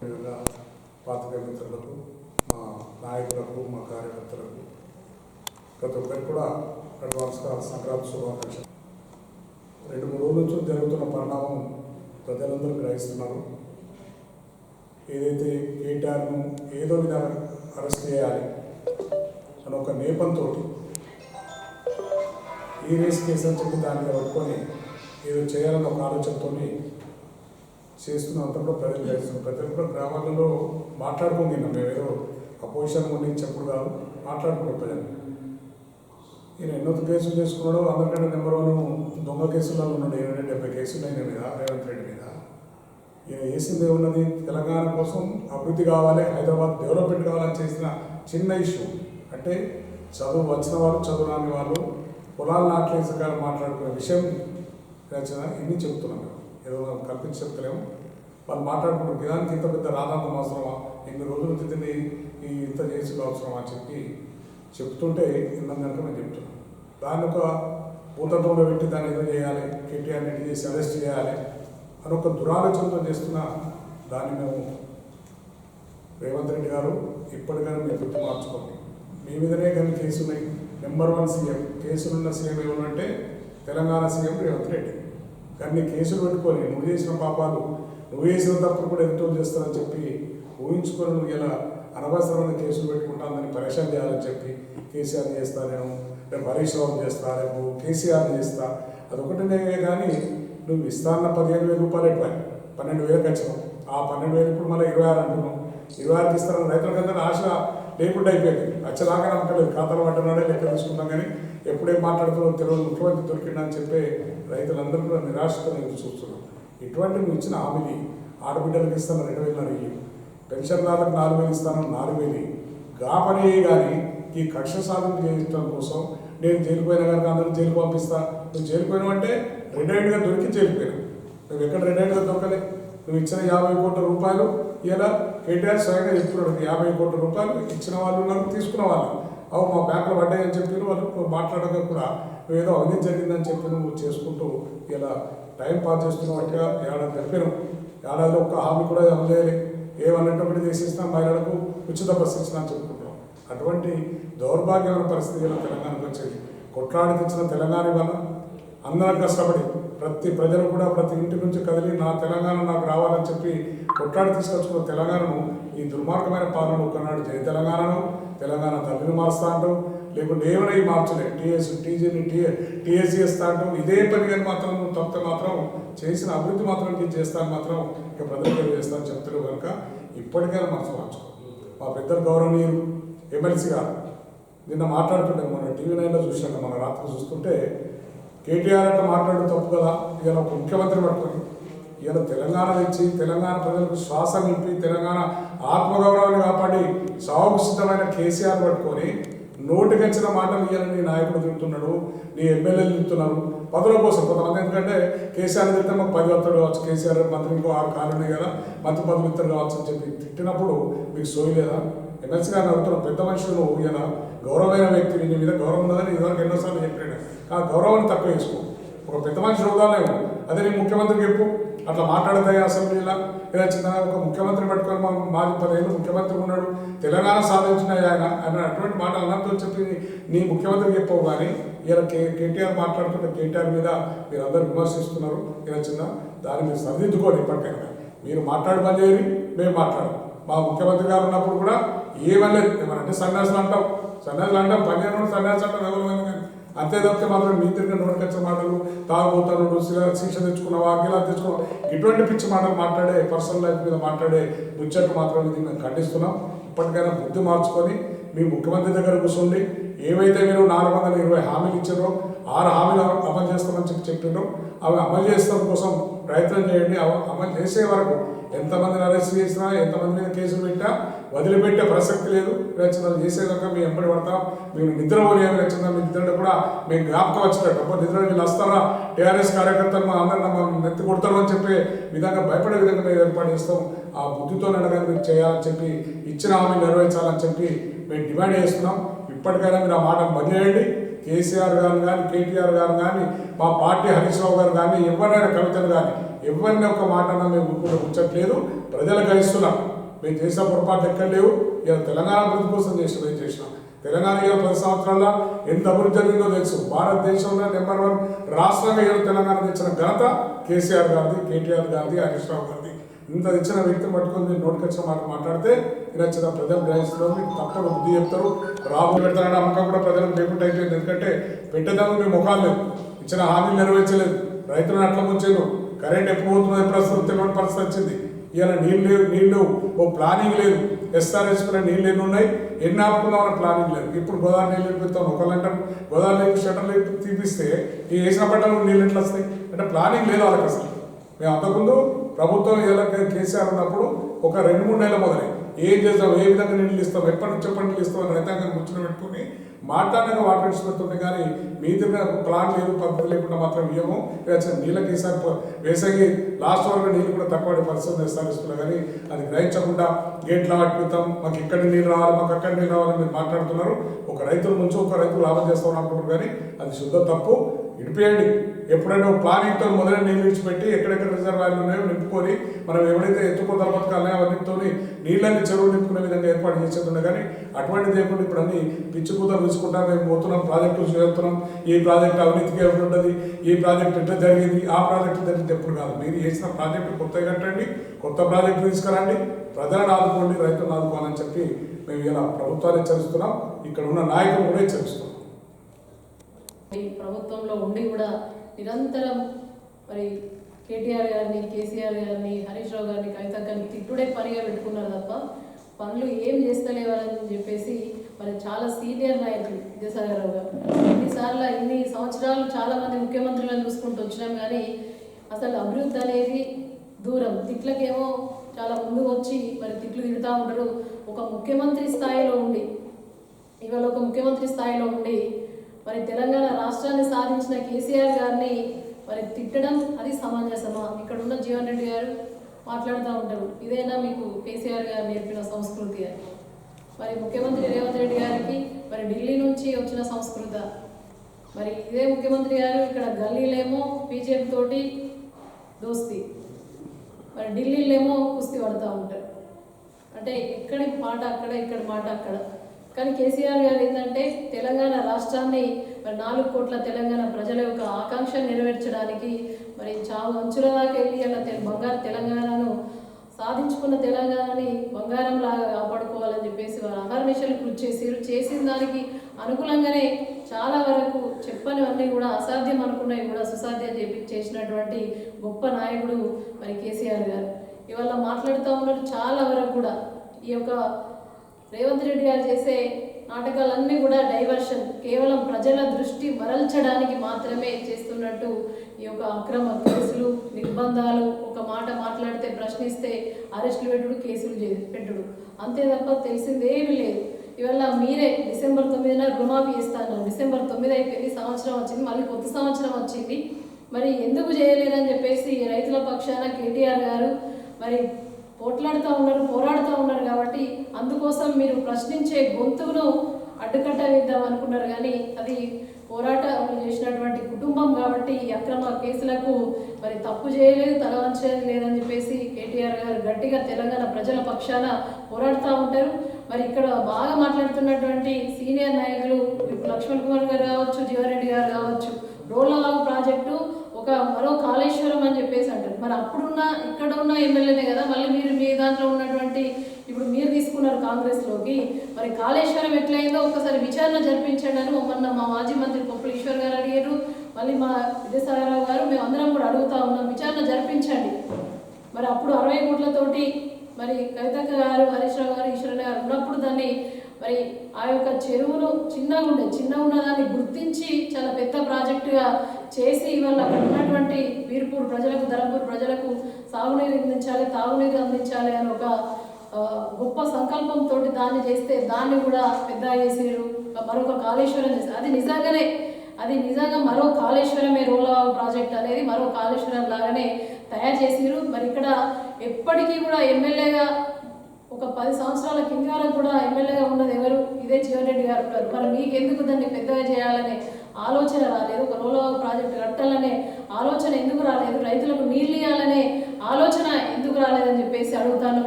తీవ్రంగా ఒత్తిడి ఓకే మిత్రులకు మా నాయకులకు మా కార్యకర్తలకు ప్రతి ఒక్కరికి కూడా అడ్వాన్స్గా సంక్రాంతి శుభాకాంక్షలు. రెండు మూడు రోజుల నుంచి జరుగుతున్న పరిణామం ప్రజలందరూ గ్రహిస్తున్నారు. ఏదైతే కేటీఆర్ను ఏదో విధంగా అరెస్ట్ చేయాలి అని ఒక నేపంతో ఈ రేస్ కేసు అని చెప్పి దాన్ని పట్టుకొని ఏదో చేయాలన్న ఒక చేస్తున్న చేస్తున్నంత కూడా ప్రజలు చేస్తున్నాం ప్రజలు కూడా గ్రామాలలో మాట్లాడుకుని తిన్నాం. మేమేదో అపోజిషన్ ఉండి చెప్పుడు కాదు మాట్లాడుకున్నాం ప్రజలు. ఈయన ఎన్నో కేసులు చేసుకున్నాడు అందరికంటే నెంబర్ వన్ దొంగ కేసులలో ఉన్నాడు. ఇరవై డెబ్బై కేసులు అయిన మీద రేవంత్ రెడ్డి మీద. ఈయన వేసింది ఉన్నది తెలంగాణ కోసం అభివృద్ధి కావాలి హైదరాబాద్ డెవలప్మెంట్ కావాలని చేసిన చిన్న ఇష్యూ అంటే చదువు వచ్చిన వాళ్ళు చదువు రాని వాళ్ళు పొలాలు నాట్లేసి కానీ మాట్లాడుకునే విషయం రచన ఇన్ని చెప్తున్నాం ఏదో మనం కల్పించి చెప్తలేము. వాళ్ళు మాట్లాడుకుంటారు నిజానికి ఇంత పెద్ద రాధాంతం అవసరమా? ఇన్ని రోజులు తిని ఈ ఇంత చేసి అవసరమా అని చెప్పి చెప్తుంటే విన్నాం నేను మేము చెప్తున్నాం దాన్ని ఒక భూతత్వంలో పెట్టి దాన్ని ఏదో చేయాలి కేటీఆర్ రెడ్డి చేసి అరెస్ట్ చేయాలి అని ఒక దురాలోచనతో చేస్తున్న దాన్ని మేము రేవంత్ రెడ్డి గారు ఇప్పటికైనా మీరు గుర్తు మార్చుకోండి. మీ మీదనే కానీ కేసు ఉన్నాయి నెంబర్ వన్ సీఎం కేసులున్న సీఎం ఏమన్నంటే తెలంగాణ సీఎం రేవంత్ రెడ్డి. కానీ కేసులు పెట్టుకొని నువ్వు చేసిన పాపాలు నువ్వు చేసిన తప్పులు కూడా ఎంతో చేస్తానని చెప్పి ఊహించుకొని నువ్వు ఇలా అనవసరమైన కేసులు పెట్టుకుంటానని పరేషాన్ చేయాలని చెప్పి కేసీఆర్ చేస్తా నేను రేపు హరీష్ రావు చేస్తా రేపు కేసీఆర్ చేస్తా. అదొకటినే కానీ నువ్వు ఇస్తాన్న పదిహేను వేల రూపాయలు ఎక్కువ పన్నెండు వేలకు వచ్చినావు. ఆ పన్నెండు వేలు ఇప్పుడు మళ్ళీ ఇరవై ఆరు అంటున్నావు. ఇరవై ఆరుకి ఇస్తారని రైతులకందరూ ఆశ లేకుండా అయిపోయింది. వచ్చేదాకా నమ్మకలేదు ఖాతాలు పడ్డనాడే లెక్క తీసుకుందాం కానీ ఎప్పుడేం మాట్లాడుతున్నారో తెలియదు. ముఖ్యమంత్రి దొరికిందని చెప్పి రైతులందరూ కూడా నిరాశతో నేను చూస్తున్నాం ఇటువంటి నువ్వు ఇచ్చిన హామీని ఆడబిడ్డలకు ఇస్తాను రెండు వేల ఇయ్యి పెన్షన్దారులకు నాలుగు వేలు ఇస్తాను నాలుగు వేలు గాపనే గా పని కానీ ఈ కక్ష సాధన చేయడం కోసం నేను జైలుపోయినా కనుక అందరూ జైలు పంపిస్తా. నువ్వు జైలుపోయినావు అంటే రిటైర్డ్గా దొరికి జైలుపోయినావు నువ్వు ఎక్కడ రిటైర్డ్గా దొరకలే. నువ్వు ఇచ్చిన యాభై కోట్ల రూపాయలు ఇలా కేటీఆర్ స్వయంగా చెప్తున్నాడు యాభై కోట్ల రూపాయలు ఇచ్చిన వాళ్ళు ఉన్నారు తీసుకున్న వాళ్ళు. అవు మా బ్యాంకులో పడ్డాయని చెప్పి వాళ్ళు మాట్లాడక కూడా ఏదో అవినీతి జరిగిందని చెప్పి నువ్వు చేసుకుంటూ ఇలా టైం పాస్ చేస్తున్నట్టుగా ఏడాది గడిపాను. ఏడాదిలో ఒక్క హామీ కూడా అమలు చేయాలి? చేసేసినా మహిళలకు? ఉచిత బస్సు ఇచ్చినా అని చెప్పుకుంటాం అటువంటి దౌర్భాగ్యమైన పరిస్థితి ఇలా తెలంగాణకు వచ్చేది? కొట్లాడి తెచ్చిన తెలంగాణ వల్ల అందరం కష్టపడి ప్రతి ప్రజలు కూడా ప్రతి ఇంటి నుంచి కదిలి నా తెలంగాణ నాకు రావాలని చెప్పి కొట్లాడి తీసుకొచ్చుకున్న తెలంగాణను ఈ దుర్మార్గమైన పాలన ఒకనాడు జయ తెలంగాణను. తెలంగాణ తల్లిని మారుస్తా అంటాం లేకుంటే ఏమైనా మార్చలే. టీఎస్ టీజీని టీఏ టీఎస్సీ చేస్తా అంటాం ఇదే పని కానీ మాత్రం తప్ప తప్పితే మాత్రం చేసిన అభివృద్ధి మాత్రం నేను చేస్తాను మాత్రం ఇక ప్రజలకు చేస్తాను చెప్తారు కనుక ఇప్పటికైనా మనసు మార్చుకో. మా పెద్దలు గౌరవనీయులు ఎమ్మెల్సీ గారు నిన్న మాట్లాడుతుంటాను మన టీవీ నైన్లో చూసాను మన రాత్రి చూస్తుంటే కేటీఆర్ అంటే మాట్లాడడం తప్పు కదా? ఇక ఒక ముఖ్యమంత్రి పట్టుకొని ఈయన తెలంగాణ ఇచ్చి తెలంగాణ ప్రజలకు శ్వాస నింపి తెలంగాణ ఆత్మగౌరవాన్ని కాపాడి సాగుకు సిద్ధమైన కేసీఆర్ పట్టుకొని నోటికొచ్చిన మాటలు ఇవాళ నీ నాయకుడు తింటున్నాడు నీ ఎమ్మెల్యేలు తింటున్నారు పదవుల కోసం కొంతమంది ఎందుకంటే కేసీఆర్ తింటే మాకు పది వస్తాడు కావచ్చు. కేసీఆర్ మంత్రి ఇంకో ఆరు కాలు కదా మంత్రి పదవి ఇస్తారు కావచ్చు అని చెప్పి తిట్టినప్పుడు మీకు సోయలేదా ఎమ్మెల్సీ గారిని అడుగుతున్న పెద్ద మనుషులు ఈయన గౌరవమైన వ్యక్తి నీ మీద గౌరవం ఉన్నదని ఇదివరకు ఎన్నోసార్లు చెప్పాడు. ఆ గౌరవాన్ని తక్కువ చేసుకో. ఒక పెద్ద మనిషి హోదాలేము అదే నీ ముఖ్యమంత్రికి చెప్పు. అట్లా మాట్లాడతాయి అసెంబ్లీలో? ఇలా చిన్న ఒక ముఖ్యమంత్రి పట్టుకొని మా మాది పదిహేను ముఖ్యమంత్రి ఉన్నాడు. తెలంగాణ సాధించిన ఆయన ఆయన అటువంటి మాటలు అన్నట్టు చెప్పి నీ ముఖ్యమంత్రికి చెప్పవు కానీ ఇలా కే కేటీఆర్ మాట్లాడుతున్న కేటీఆర్ మీద మీరు అందరూ విమర్శిస్తున్నారు. ఇలా చిన్న దాన్ని మీరు సరిదిద్దుకోండి ఇప్పటికైనా. మీరు మాట్లాడి పని చేయాలి మేము మాట్లాడము. మా ముఖ్యమంత్రి గారు ఉన్నప్పుడు కూడా ఏమనలేదు. ఏమనంటే సన్యాసులు అంటాం. సన్యాసులు అంటాం పన్నెండు సన్యాసి అంటాం ఎవరు కానీ అంతే తప్పితే మాత్రం మీ తిరిగి నోటికొచ్చే మాటలు తాగుబోతాడు శిక్ష తెచ్చుకున్న గిలా తెచ్చుకున్నాం ఇటువంటి పిచ్చి మాటలు మాట్లాడే పర్సనల్ లైఫ్ మీద మాట్లాడే ముచ్చట్లు మాత్రం ఇది మేము ఖండిస్తున్నాం. ఇప్పటికైనా బుద్ధి మార్చుకొని మీ ముఖ్యమంత్రి దగ్గర కూర్చోండి ఏవైతే మీరు నాలుగు వందల ఇరవై హామీలు ఇచ్చారో ఆరు హామీలు అమలు చేస్తామని చెప్పి చెప్పిండ్రు. అవి అమలు చేస్తాం కోసం ప్రయత్నం చేయండి. అవ- అమలు చేసే వరకు ఎంతమందిని అరెస్ట్ చేసినా ఎంతమంది కేసులు పెట్టా వదిలిపెట్టే ప్రసక్తి లేదు. రచనలు చేసేదాకా మేము ఎంబడి పడతాం. మేము నిద్ర నిద్రపోలేము రచన మీ నిద్ర కూడా మేము జ్ఞాపకం వచ్చినట్టు అప్పుడు నిద్ర వీళ్ళు వస్తారా? టీఆర్ఎస్ కార్యకర్తలు మా అందరిని మా నెత్తి కొడతారు అని చెప్పి విధంగా భయపడే విధంగా మేము ఏర్పాటు చేస్తాం. ఆ బుద్ధితో నడగానే చేయాలని చెప్పి ఇచ్చిన హామీ నెరవేర్చాలని చెప్పి మేము డిమాండ్ చేస్తున్నాం. ఇప్పటికైనా మీరు ఆ మాట బంద్ చేయండి. కేసీఆర్ గారు కానీ కేటీఆర్ గారు కానీ మా పార్టీ హరీష్ రావు గారు కానీ ఎవరైనా కవితలు కానీ ఎవరిని ఒక మాట మేము కూడా ఉంచట్లేదు. ప్రజలకు ఇస్తున్నాం మేము చేసిన పొరపాటు ఎక్కడ లేవు. ఇలా తెలంగాణ అభివృద్ధి కోసం చేసిన మేము చేసినాం. తెలంగాణ ఇరవై పది సంవత్సరాల్లో ఎంత అభివృద్ధి జరిగిందో తెలుసు. భారతదేశంలో నెంబర్ వన్ రాష్ట్రంగా ఇవాళ తెలంగాణ తెచ్చిన ఘనత కేసీఆర్ గారిది కేటీఆర్ గారిది హరీష్ రావు గారిది. ఇంత ఇచ్చిన వ్యక్తిని పట్టుకొని మీరు నోటికొచ్చిన మాట మాట్లాడితే ఇలా చిన్న ప్రజలు గ్రహిస్తున్నారు మీకు తప్పకుండా బుద్ధి చెప్తారు. రాబోయే పెడతారని నమ్మకం కూడా ప్రజలకు లేకుండా అయిపోయింది. ఎందుకంటే పెట్టేదాన్ని మీ ముఖాలు లేవు. ఇచ్చిన హామీలు నెరవేర్చలేదు. రైతులను అట్లా ముంచారు కరెంట్ ఎప్పుడు పోతుందో ఎప్పుడు వస్తుందో తెలియని పరిస్థితి వచ్చింది. ఇవాళ నీళ్ళు లేవు నీళ్ళు లేవు. ఓ ప్లానింగ్ లేదు. ఎస్ఆర్ఎస్ కూడా నీళ్ళు ఎన్ని ఉన్నాయి. ఎన్ని ఆపుకుందామన్న ప్లానింగ్ లేదు. ఇప్పుడు గోదావరి నీళ్ళు వెళ్ళిపోతాం ఒకళ్ళు అంటారు గోదావరి నీళ్ళు షటర్లు తీపిస్తే ఈ వేసిన పట్టణంలో నీళ్ళు ఎట్లా వస్తాయి? అంటే ప్లానింగ్ లేదు వాళ్ళకి అసలు. మేము అంతకుముందు ప్రభుత్వం ఎలా కేసీఆర్ ఉన్నప్పుడు ఒక రెండు మూడు నెలల మొదలై ఏం చేస్తాం ఏ విధంగా నీళ్ళు ఇస్తాం ఎప్పటి నుంచి ఎప్పటి నీళ్ళు ఇస్తాం అని రైతాంగాన్ని కూర్చొని పెట్టుకుని మాట్లాడక వాటర్ ఇచ్చిపోతుంది కానీ మీ దగ్గర ప్లాన్ లేదు పద్ధతి లేకుండా మాత్రం ఇవ్వము ఇక నీళ్ళకి ఈసారి ప- వేసవి లాస్ట్ వరకు నీళ్ళు కూడా తక్కువ పరిస్థితులు పరిస్థితి ఇస్తాను ఇస్తున్నారు కానీ అది గ్రహించకుండా గేట్ల ఆడిపోతాం మాకు ఇక్కడ నీళ్ళు రావాలి? మాకు అక్కడ నీళ్ళు రావాలని మీరు మాట్లాడుతున్నారు. ఒక రైతుల నుంచి ఒక రైతు లాభం చేస్తామని అనుకుంటున్నారు. కానీ అది శుద్ధ తప్పు. ఇడిపేయండి ఎప్పుడైనా ప్లానింగ్తో మొదలైన నీళ్ళు విడిచిపెట్టి ఎక్కడెక్కడ రిజర్వాయర్లు ఉన్నాయో నింపుకొని మనం ఎవరైతే ఎత్తుకోదల పథకాలు అవన్నీతో నీళ్ళని చెరువు నింపుకునే విధంగా ఏర్పాటు చేసేది కానీ అటువంటిది లేకుండా ఇప్పుడు అన్ని పిచ్చి కూతలు తీసుకుంటాం మేము పోతున్నాం ప్రాజెక్టులు చేస్తున్నాం. ఈ ప్రాజెక్ట్ అవినీతికి ఎవరు ఉంటుంది ఈ ప్రాజెక్ట్ ఎట్లా జరిగింది. ఆ ప్రాజెక్ట్ జరిగింది ఎప్పుడు కాదు. మీరు చేసిన ప్రాజెక్టు కొత్త కట్టండి కొత్త ప్రాజెక్టు తీసుకురండి. ప్రజలను ఆదుకోండి రైతులను ఆదుకోవాలని చెప్పి మేము ఇలా ప్రభుత్వాన్ని హెచ్చరిస్తున్నాం. ఇక్కడ ఉన్న నాయకులు కూడా హెచ్చరిస్తున్నాం. ప్రభుత్వంలో ఉండి కూడా నిరంతరం మరి కేటీఆర్ గారిని కేసీఆర్ గారిని హరీష్ రావు గారిని కవిత గారిని తిట్టుడే పనిగా పెట్టుకున్నారు తప్ప పనులు ఏం చేస్తలేవారని చెప్పేసి మరి చాలా సీనియర్ నాయకులు విద్యాసాగరరావు గారు. ఎన్నిసార్లు ఇన్ని సంవత్సరాలు చాలా మంది ముఖ్యమంత్రులను చూసుకుంటూ వచ్చినాం కానీ అసలు అభివృద్ధి అనేది దూరం. తిట్లకేమో చాలా ముందు వచ్చి మరి తిట్లు తిడుతూ ఉంటారు. ఒక ముఖ్యమంత్రి స్థాయిలో ఉండి ఇవాళ ఒక ముఖ్యమంత్రి స్థాయిలో ఉండి మరి తెలంగాణ రాష్ట్రాన్ని సాధించిన కేసీఆర్ గారిని మరి తిట్టడం అది సమంజసమా? ఇక్కడ ఉన్న జీవన్ రెడ్డి గారు మాట్లాడుతూ ఉంటారు. ఇదేనా మీకు కేసీఆర్ గారు నేర్పిన సంస్కృతి అని? మరి ముఖ్యమంత్రి రేవంత్ రెడ్డి గారికి మరి ఢిల్లీ నుంచి వచ్చిన సంస్కృత. మరి ఇదే ముఖ్యమంత్రి గారు ఇక్కడ గల్లీలేమో బీజేపీ తోటి దోస్తి. మరి ఢిల్లీలేమో కుస్తీ పడుతూ ఉంటారు. అంటే ఎక్కడి మాట అక్కడ ఇక్కడ మాట అక్కడ. కానీ కేసీఆర్ గారు ఏంటంటే తెలంగాణ రాష్ట్రాన్ని మరి నాలుగు కోట్ల తెలంగాణ ప్రజల యొక్క ఆకాంక్ష నెరవేర్చడానికి మరి చావు అంచుల దాకా వెళ్ళి అలా తె- బంగారు తెలంగాణను సాధించుకున్న తెలంగాణని బంగారం లాగా కాపాడుకోవాలని చెప్పేసి వారు అహర్నిశలు కృషి చేసారు చేసిన దానికి అనుకూలంగానే చాలా వరకు చెప్పనివన్నీ కూడా అసాధ్యం అనుకున్నవి కూడా సుసాధ్యం చెప్పి చేసినటువంటి గొప్ప నాయకుడు మరి కేసీఆర్ గారు. ఇవాళ మాట్లాడుతూ ఉన్నారు చాలా వరకు కూడా ఈ యొక్క రేవంత్ రెడ్డి గారు చేసే నాటకాలన్నీ కూడా డైవర్షన్ కేవలం ప్రజల దృష్టి మరల్చడానికి మాత్రమే చేస్తున్నట్టు ఈ యొక్క అక్రమ కేసులు నిర్బంధాలు ఒక మాట మాట్లాడితే ప్రశ్నిస్తే అరెస్టులు పెట్టుడు కేసులు చే- పెట్టుడు. అంతే తప్ప తెలిసిందేమీ లేదు. ఇవాళ మీరే డిసెంబర్ తొమ్మిదిన రుణమాఫీ ఇస్తాను డిసెంబర్ తొమ్మిది అయిపోయింది సంవత్సరం వచ్చింది మళ్ళీ కొత్త సంవత్సరం వచ్చింది. మరి ఎందుకు చేయలేరని చెప్పేసి రైతుల పక్షాన కేటీఆర్ గారు మరి పోట్లాడుతూ ఉన్నారు పోరాడుతూ ఉన్నారు కాబట్టి అందుకోసం మీరు ప్రశ్నించే గొంతును అడ్డుకట్ట వేద్దాం అనుకున్నారు కానీ అది పోరాటాలు చేసినటువంటి కుటుంబం కాబట్టి అక్రమ కేసులకు మరి తప్పు చేయలేదు తల వంచలేదు లేదని చెప్పేసి కేటీఆర్ గారు గట్టిగా తెలంగాణ ప్రజల పక్షాన పోరాడుతూ ఉంటారు. మరి ఇక్కడ బాగా మాట్లాడుతున్నటువంటి సీనియర్ నాయకులు లక్ష్మణ్ కుమార్ గారు కావచ్చు జీవారెడ్డి గారు కావచ్చు రోడ్లవాగు ప్రాజెక్టు ఒక మరో కాళేశ్వరం అని చెప్పేసి అంటారు. మరి అప్పుడున్న ఇక్కడ ఉన్న ఎమ్మెల్యేనే కదా మళ్ళీ మీరు మీ దాంట్లో ఉన్నటువంటి ఇప్పుడు మీరు తీసుకున్నారు కాంగ్రెస్లోకి. మరి కాళేశ్వరం ఎట్లయిందో ఒకసారి విచారణ జరిపించండి అని మొన్న మా మాజీ మంత్రి పొప్పుల ఈశ్వర్ గారు అడిగారు. మళ్ళీ మా విద్యాసాగరరావు గారు మేము అందరం కూడా అడుగుతా ఉన్నాం విచారణ జరిపించండి. మరి అప్పుడు అరవై కోట్లతోటి మరి కవితక్క గారు హరీష్ రావు గారు ఈశ్వర్ గారు ఉన్నప్పుడు దాన్ని మరి ఆ యొక్క చెరువును చిన్నగా ఉండే చిన్నగా ఉన్న దాన్ని గుర్తించి చాలా పెద్ద ప్రాజెక్టుగా చేసి ఇవాళ అక్కడ ఉన్నటువంటి వీర్పూర్ ప్రజలకు ధరంపూర్ ప్రజలకు సాగునీరు అందించాలి తాగునీరు అందించాలి అని ఒక గొప్ప సంకల్పంతో దాన్ని చేస్తే దాన్ని కూడా పెద్ద చేసిరు మరొక కాళేశ్వరం చేసి అది నిజంగానే అది నిజంగా మరో కాళేశ్వరమే రోలవాగు ప్రాజెక్ట్ అనేది మరో కాళేశ్వరం లాగానే తయారు చేసిరు మరి ఇక్కడ ఎప్పటికీ కూడా ఎమ్మెల్యేగా ఒక పది సంవత్సరాల కింది వరకు కూడా ఎమ్మెల్యేగా ఉన్నది ఎవరు? ఇదే జీవన్ రెడ్డి గారు ఉన్నారు మరి మీకు ఎందుకు దాన్ని పెద్దగా చేయాలనే ఆలోచన రాలేదు? ఒక రోలో ప్రాజెక్ట్ కట్టాలనే ఆలోచన ఎందుకు రాలేదు? రైతులకు నీళ్ళు ఇవ్వాలనే ఆలోచన ఎందుకు రాలేదని చెప్పేసి అడుగుతాను.